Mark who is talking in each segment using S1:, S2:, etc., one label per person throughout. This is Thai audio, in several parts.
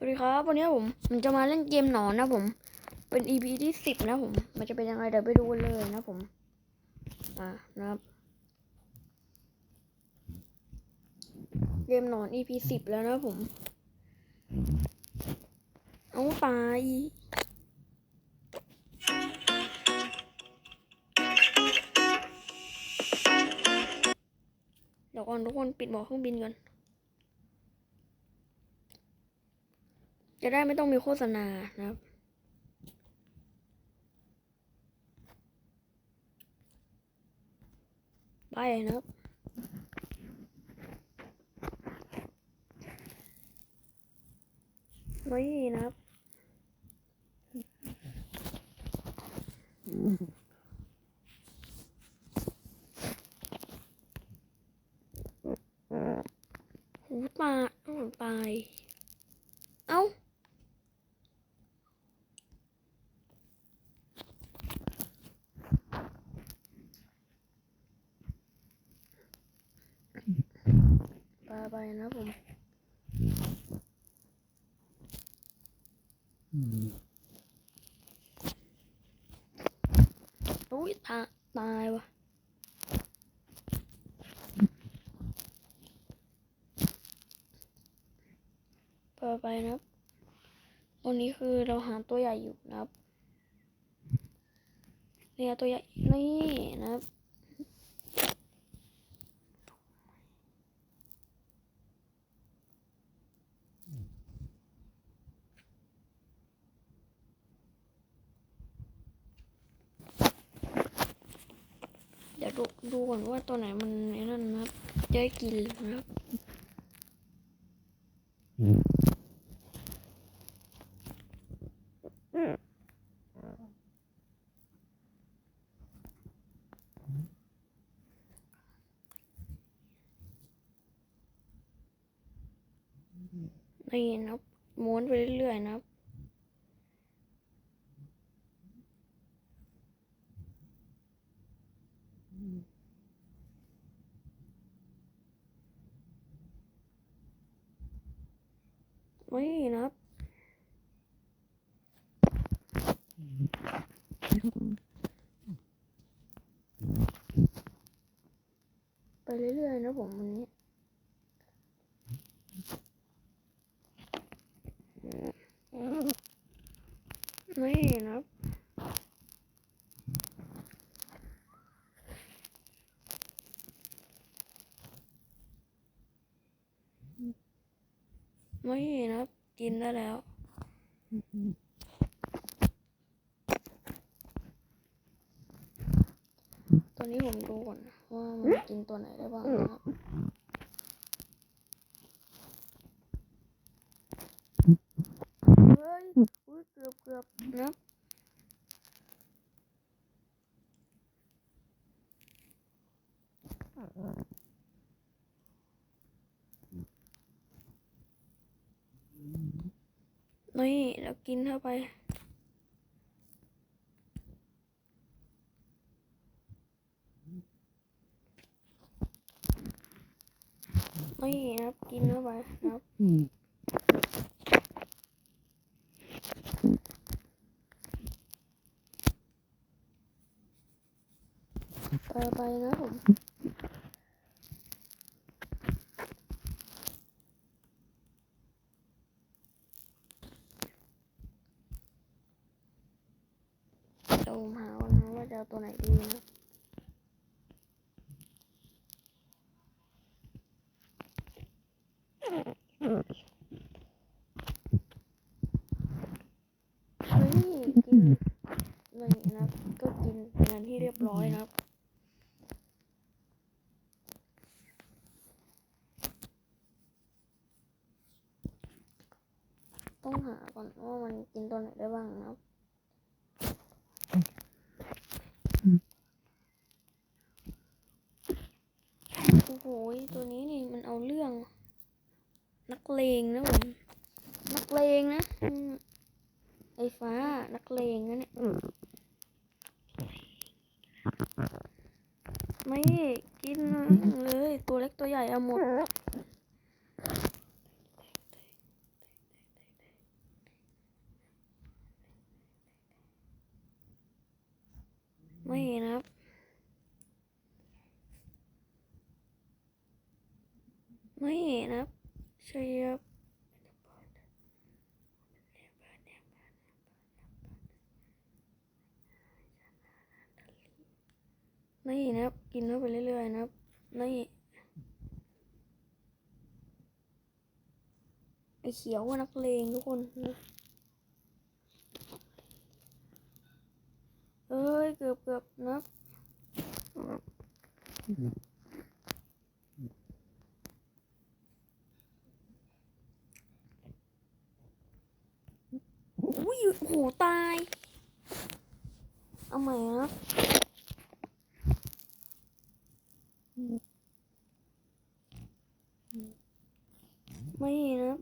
S1: สวัสดีครับ วันนี้ผมผมจะมาเล่นเกมหนอนนะผม เป็น EP ที่สิบนะผม มันจะเป็นยังไงเดี๋ยวไปดูกันเลยนะผม มานะครับ เกมหนอน EP สิบแล้วนะผม เอาไปเดี๋ยวก่อนทุกคนปิดหมอเครื่องบินก่อน จะได้ไม่ต้องมีโฆษณานะครับ ไปนะครับนี่นะครับ หูปลาอ้าวตาย เอ้า ไปไป นะผมอุ้ยตาตายวะไปไปนะครับตอนนี้คือเราหาตัวใหญ่อยู่นะครับ เนี่ยตัวใหญ่นี่นะครับ เดูดูก่อนว่าตัวไหนมันไอ้นั่นนะจะได้กินนะครับนี่นะครับม้วนไปเรื่อยๆนะครับ นี่นะครับไปเรื่อยๆนะผมวันนี้นี่นะครับ ไม่นะครับ กิน ได้แล้ว ตอนนี้ผมดูก่อนว่ามันกินตัวไหนได้บ้างนะครับ เฮ้ยอุ๊ยเกือบเกือบนะครับ นี่เรากินเข้าไป นี่นะครับ กินเข้าไปนะครับไปไปนะผม เดี๋ยวผมหาก่อนนะว่าจะเอาตัวไหนดีนะ เฮ้ยกินเลยนะครับ ก็กินงานที่เรียบร้อยนะครับ ต้องหาก่อนว่ามันกินตัวไหนได้บ้างนะครับ โอ้ยตัวนี้นี่มันเอาเรื่อง นักเลงนะผมนักเลงนะไอ้ฟ้านักเลงนะเนี่ยไม่กินเลยตัวเล็กตัวใหญ่เอาหมด ไม่นะครับ ไม่นะครับใช่ครับนี่นะครับ กินเข้าไปเรื่อยๆนะครับนี่ไอเขียวว่านักเลงทุกคนนะเอ้ย เกือบเกือบนะครับอุ้ย โอ้โหตาย เอาใหม่นะไม่นะ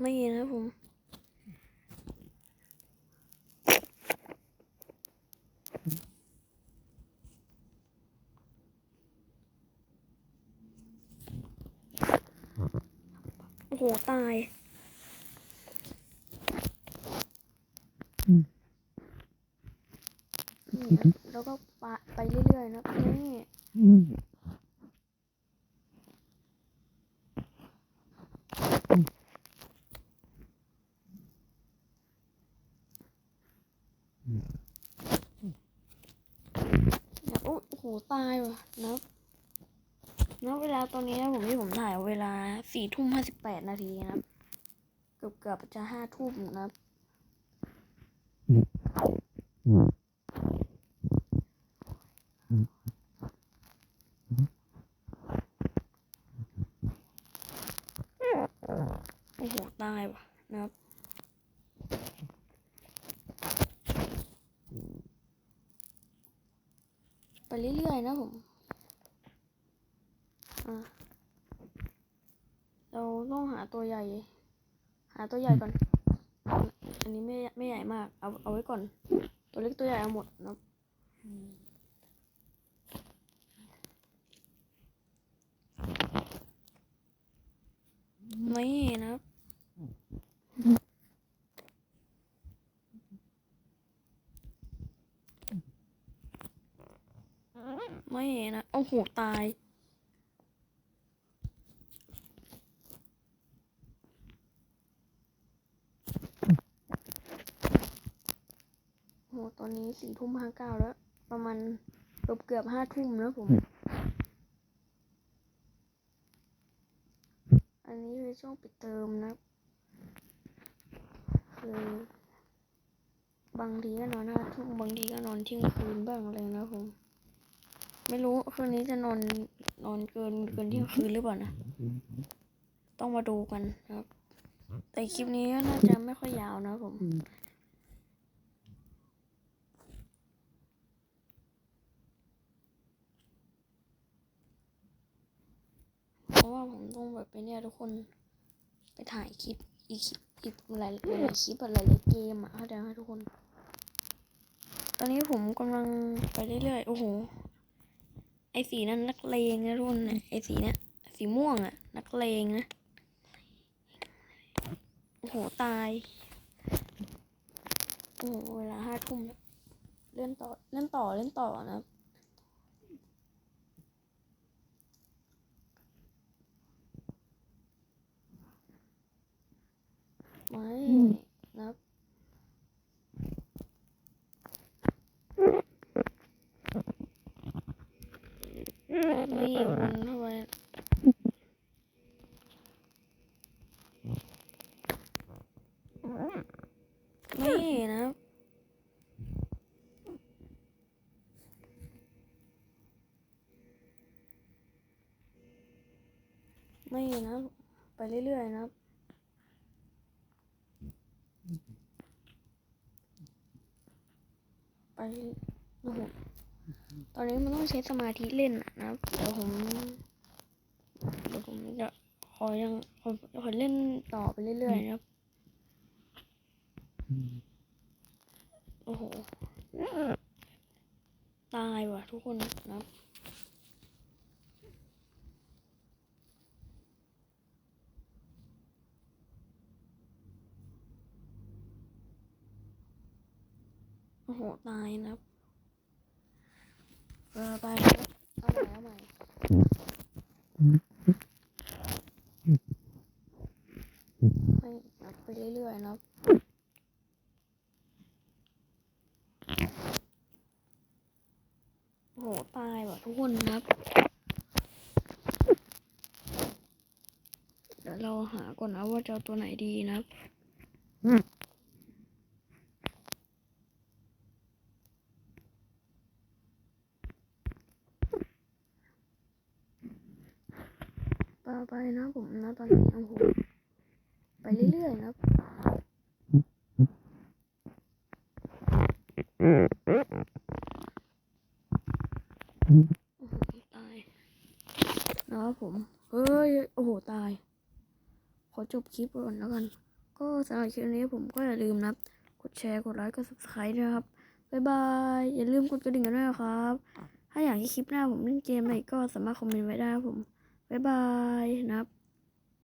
S1: ไม่นะผม โอ้โหตายนี่นะแล้วก็ปะไปเรื่อยๆนะครับนี่นะโอ้โอ้โห ตายว่ะนะ ณเวลาตอนนี้นะผมที่ผมถ่ายเวลาสี่ทุ่มห้าสิบแปดนาทีนะครับ เกือบเกือบจะห้าทุ่มนะครับโอ้โหตายว่ะนะครับไปเรื่อยๆนะผม อะ เรา ต้องหาตัวใหญ่ หาตัวใหญ่ก่อน อันนี้ไม่ไม่ใหญ่มาก เอาเอาไว้ก่อน ตัวเล็กตัวใหญ่เอาหมดนะครับไม่นะครับไม่นะ โอ้โห ตาย ตอนนี้สี่ทุ่มห้าเก้าแล้ว ประมาณเกือบเกือบห้าทุ่มแล้วผม อันนี้คือช่วงปิดเทอมนะครับคือบางทีก็นอนห้าทุ่มบางทีก็นอนเที่ยงคืนบ้างอะไรนะผม ไม่รู้คืนนี้จะนอนนอนเกินเกินเที่ยงคืนหรือเปล่านะ ต้องมาดูกันนะครับ แต่คลิปนี้ก็น่าจะไม่ค่อยยาวนะผม ราะว่าผมต้องแบบไปเนี่ยทุกคนไปถ่ายคลิปอีกอีกหลายหลายคลิปอะหลายเกมอะเข้าใจไหมทุกคน ตอนนี้ผมกำลังไปเรื่อยๆโอ้โหไอสีนั้นนักเลงนะทุกคนนะไอสีเนี้ยสีม่วงอะนักเลงนะโอ้โหตายโอ้โหเวลาห้าทุ่มเล่นต่อเล่นต่อเล่นต่อนะครับ ไม่นับไม่วนเข้าไปไม่นับไม่นับไปเรื่อยๆนะครับ ไปโอ้โหตอนนี้มันต้องใช้สมาธิเล่นอะนะครับเดี๋ยวผมเดี๋ยวผมจะขอยังขอขอเล่นต่อไปเรื่อยๆนะครับโอ้โหตายว่ะทุกคนนะ โหตายนะครับเออไปนะครับเอาใหม่เอาใหม่ไม่นับไปเรื่อยๆนะครับโหตายว่ะทุกคนครับ เดี๋ยวเราหาก่อนนะว่าจะเอาตัวไหนดีนะครับ ไปไปนะผมนะตอนนี้โอ้โหไปเรื่อยๆนะครับโอ้โหตายนะครับผม เฮ้ย โอ้โห ตาย ขอจบคลิปก่อนแล้วกัน ก็สำหรับคลิปนี้ผมก็อย่าลืมนะครับกดแชร์ กดไลค์ กด subscribe นะครับ บ๊ายบาย อย่าลืมกดกระดิ่งกันด้วยนะครับ ถ้าอยากให้คลิปหน้าผมเล่นเกมอะไรก็สามารถคอมเมนต์ไว้ได้ครับผม บ๊ายบายนะครับ